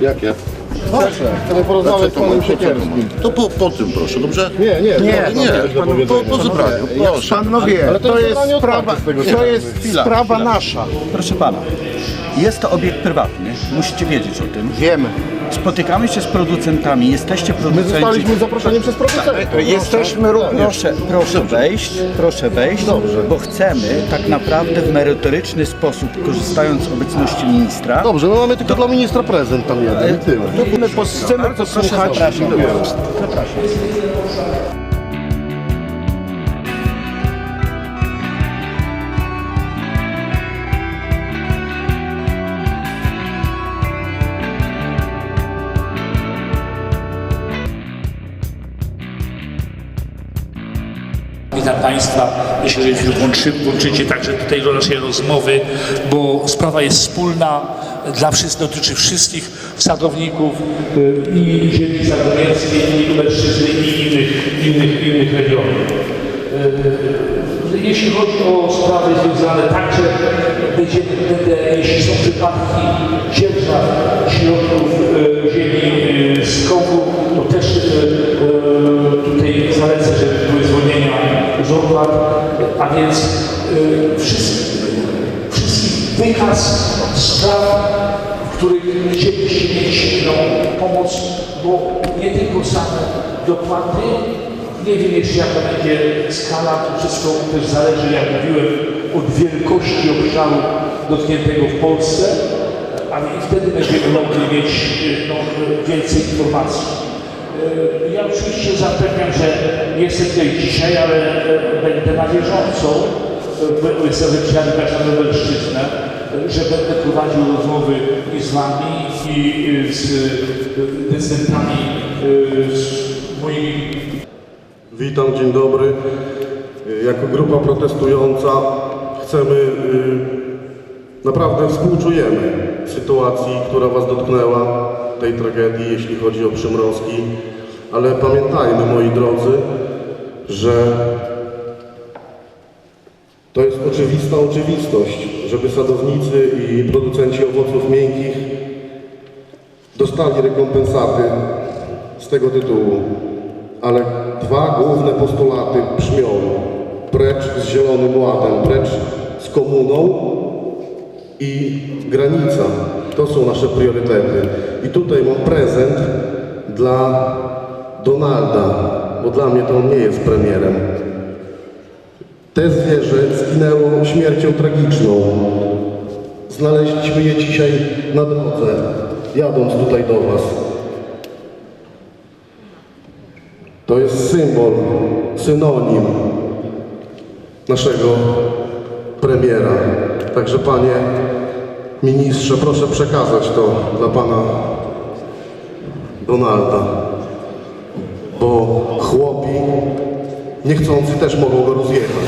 Jakie? Proszę, chcemy porozmawiać z panem Siekierskim. To po, po tym proszę, dobrze? Nie, nie, Nie, Nie, nie. po, po zebraniu, proszę. pan no wie, Ale to to jest sprawa, otwarte z tego, co to jest Chwila, sprawa chwila. nasza. Proszę pana, jest to obiekt prywatny, musicie wiedzieć o tym. Wiemy. Spotykamy się z producentami, jesteście My producenci. zostaliśmy zaproszeni przez producentów. Jesteśmy również. Proszę, proszę wejść, proszę wejść, Dobrze. bo chcemy tak naprawdę w merytoryczny sposób, korzystając z obecności ministra, Dobrze, no mamy tylko dla ministra prezent tam jeden. My posłuchać. zapraszam. Witam Państwa. Myślę, że się włączy, włączycie także tutaj do naszej rozmowy, bo sprawa jest wspólna dla wszystkich, dotyczy wszystkich sadowników y, i ziemi sadowieckiej, i Lubelszczyzny, i innych, innych, innych regionów. Y, Jeśli chodzi o sprawy związane także, będzie, będę, jeśli są przypadki dzierżaw środków y, ziemi z Kongu, to też y, y, tutaj zalecę, żeby były zwolnienia z opłat, a więc y, wszyscy, wszystkich wykaz spraw, w których chcielibyście mieć no, pomoc, bo nie tylko same dopłaty, nie wiem jeszcze jaka będzie skala, to wszystko też zależy, jak mówiłem, od wielkości obszaru dotkniętego w Polsce, a więc wtedy będziemy mogli mieć y, no, więcej informacji. Y, Ja oczywiście zapewniam, że nie jestem tutaj dzisiaj, ale y, będę na bieżąco y, wydziałem na Lubelszczyznę, że będę prowadził rozmowy i z Wami, i z decydentami, z moimi Witam, dzień dobry. Jako grupa protestująca chcemy, naprawdę współczujemy sytuacji, która Was dotknęła, tej tragedii, jeśli chodzi o przymrozki, ale pamiętajmy, moi drodzy, że to jest oczywista oczywistość, żeby sadownicy i producenci owoców miękkich dostali rekompensaty z tego tytułu. Ale dwa główne postulaty brzmią precz z Zielonym Ładem, precz z komuną i granica. To są nasze priorytety. I tutaj mam prezent dla Donalda, bo dla mnie to on nie jest premierem. Te zwierzę zginęło śmiercią tragiczną. Znaleźliśmy je dzisiaj na drodze, jadąc tutaj do Was. To jest symbol, synonim naszego premiera. Także panie ministrze, proszę przekazać to dla pana Donalda, bo chłopi niechcący też mogą go rozjechać.